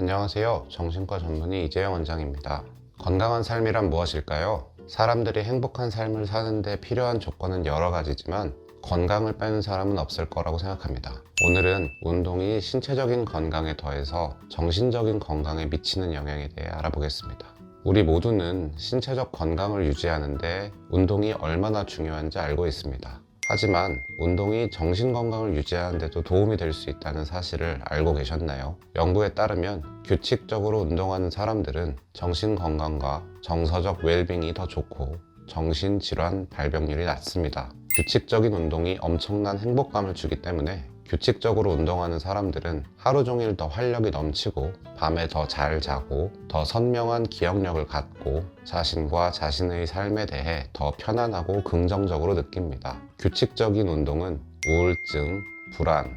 안녕하세요. 정신과 전문의 이재영 원장입니다. 건강한 삶이란 무엇일까요? 사람들이 행복한 삶을 사는데 필요한 조건은 여러 가지지만 건강을 빼는 사람은 없을 거라고 생각합니다. 오늘은 운동이 신체적인 건강에 더해서 정신적인 건강에 미치는 영향에 대해 알아보겠습니다. 우리 모두는 신체적 건강을 유지하는데 운동이 얼마나 중요한지 알고 있습니다. 하지만 운동이 정신 건강을 유지하는 데도 도움이 될 수 있다는 사실을 알고 계셨나요? 연구에 따르면 규칙적으로 운동하는 사람들은 정신 건강과 정서적 웰빙이 더 좋고 정신 질환 발병률이 낮습니다. 규칙적인 운동이 엄청난 행복감을 주기 때문에 규칙적으로 운동하는 사람들은 하루 종일 더 활력이 넘치고 밤에 더 잘 자고 더 선명한 기억력을 갖고 자신과 자신의 삶에 대해 더 편안하고 긍정적으로 느낍니다. 규칙적인 운동은 우울증, 불안,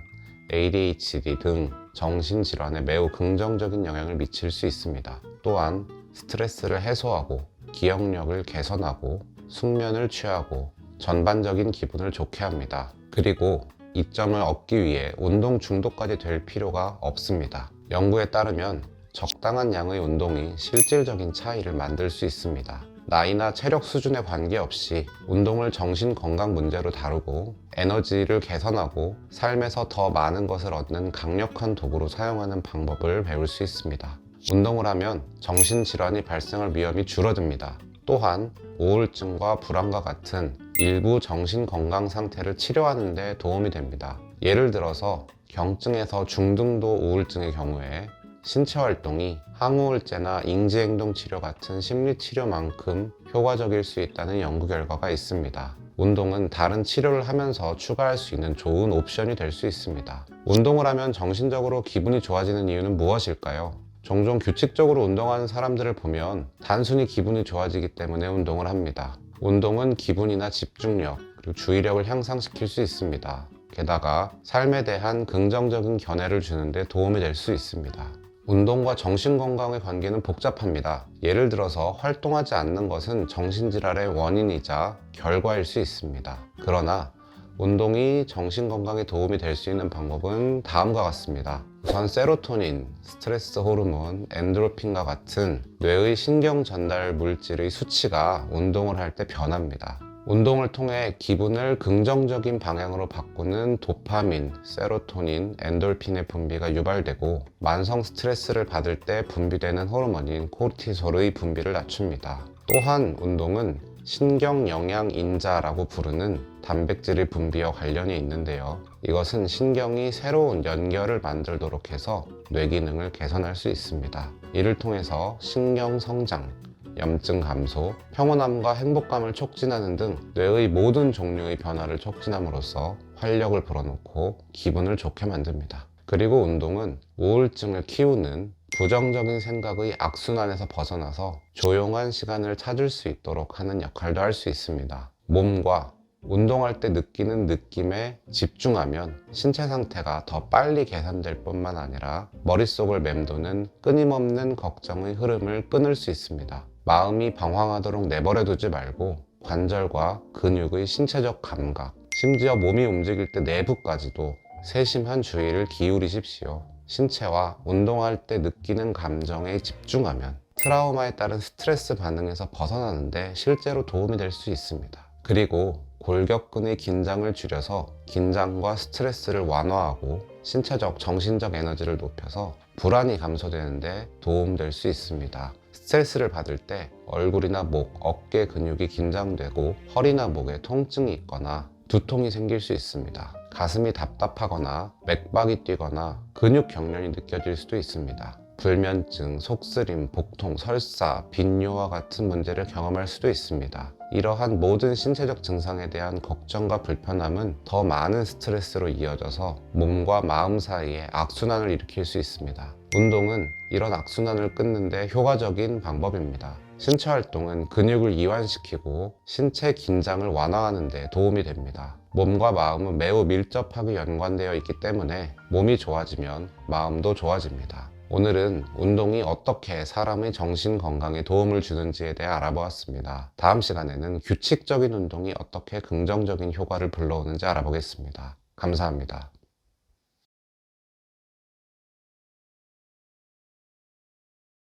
ADHD 등 정신질환에 매우 긍정적인 영향을 미칠 수 있습니다. 또한 스트레스를 해소하고 기억력을 개선하고 숙면을 취하고 전반적인 기분을 좋게 합니다. 그리고 이점을 얻기 위해 운동 중독까지 될 필요가 없습니다. 연구에 따르면 적당한 양의 운동이 실질적인 차이를 만들 수 있습니다. 나이나 체력 수준에 관계없이 운동을 정신 건강 문제로 다루고 에너지를 개선하고 삶에서 더 많은 것을 얻는 강력한 도구로 사용하는 방법을 배울 수 있습니다. 운동을 하면 정신질환이 발생할 위험이 줄어듭니다. 또한 우울증과 불안과 같은 일부 정신 건강 상태를 치료하는 데 도움이 됩니다. 예를 들어서 경증에서 중등도 우울증의 경우에 신체 활동이 항우울제나 인지행동 치료 같은 심리 치료만큼 효과적일 수 있다는 연구 결과가 있습니다. 운동은 다른 치료를 하면서 추가할 수 있는 좋은 옵션이 될 수 있습니다. 운동을 하면 정신적으로 기분이 좋아지는 이유는 무엇일까요? 종종 규칙적으로 운동하는 사람들을 보면 단순히 기분이 좋아지기 때문에 운동을 합니다. 운동은 기분이나 집중력, 그리고 주의력을 향상시킬 수 있습니다. 게다가 삶에 대한 긍정적인 견해를 주는데 도움이 될 수 있습니다. 운동과 정신건강의 관계는 복잡합니다. 예를 들어서 활동하지 않는 것은 정신질환의 원인이자 결과일 수 있습니다. 그러나 운동이 정신건강에 도움이 될 수 있는 방법은 다음과 같습니다. 우선 세로토닌, 스트레스 호르몬, 엔도르핀과 같은 뇌의 신경 전달 물질의 수치가 운동을 할 때 변합니다. 운동을 통해 기분을 긍정적인 방향으로 바꾸는 도파민, 세로토닌, 엔돌핀의 분비가 유발되고 만성 스트레스를 받을 때 분비되는 호르몬인 코르티솔의 분비를 낮춥니다. 또한 운동은 신경 영양 인자라고 부르는 단백질의 분비와 관련이 있는데요. 이것은 신경이 새로운 연결을 만들도록 해서 뇌 기능을 개선할 수 있습니다. 이를 통해서 신경 성장, 염증 감소, 평온함과 행복감을 촉진하는 등 뇌의 모든 종류의 변화를 촉진함으로써 활력을 불어넣고 기분을 좋게 만듭니다. 그리고 운동은 우울증을 키우는 부정적인 생각의 악순환에서 벗어나서 조용한 시간을 찾을 수 있도록 하는 역할도 할 수 있습니다. 몸과 운동할 때 느끼는 느낌에 집중하면 신체 상태가 더 빨리 개선될 뿐만 아니라 머릿속을 맴도는 끊임없는 걱정의 흐름을 끊을 수 있습니다. 마음이 방황하도록 내버려 두지 말고 관절과 근육의 신체적 감각, 심지어 몸이 움직일 때 내부까지도 세심한 주의를 기울이십시오. 신체와 운동할 때 느끼는 감정에 집중하면 트라우마에 따른 스트레스 반응에서 벗어나는데 실제로 도움이 될 수 있습니다. 그리고 골격근의 긴장을 줄여서 긴장과 스트레스를 완화하고 신체적, 정신적 에너지를 높여서 불안이 감소되는데 도움될 수 있습니다. 스트레스를 받을 때 얼굴이나 목, 어깨 근육이 긴장되고 허리나 목에 통증이 있거나 두통이 생길 수 있습니다. 가슴이 답답하거나 맥박이 뛰거나 근육 경련이 느껴질 수도 있습니다. 불면증, 속쓰림, 복통, 설사, 빈뇨와 같은 문제를 경험할 수도 있습니다. 이러한 모든 신체적 증상에 대한 걱정과 불편함은 더 많은 스트레스로 이어져서 몸과 마음 사이에 악순환을 일으킬 수 있습니다. 운동은 이런 악순환을 끊는 데 효과적인 방법입니다. 신체 활동은 근육을 이완시키고 신체 긴장을 완화하는 데 도움이 됩니다. 몸과 마음은 매우 밀접하게 연관되어 있기 때문에 몸이 좋아지면 마음도 좋아집니다. 오늘은 운동이 어떻게 사람의 정신 건강에 도움을 주는지에 대해 알아보았습니다. 다음 시간에는 규칙적인 운동이 어떻게 긍정적인 효과를 불러오는지 알아보겠습니다. 감사합니다.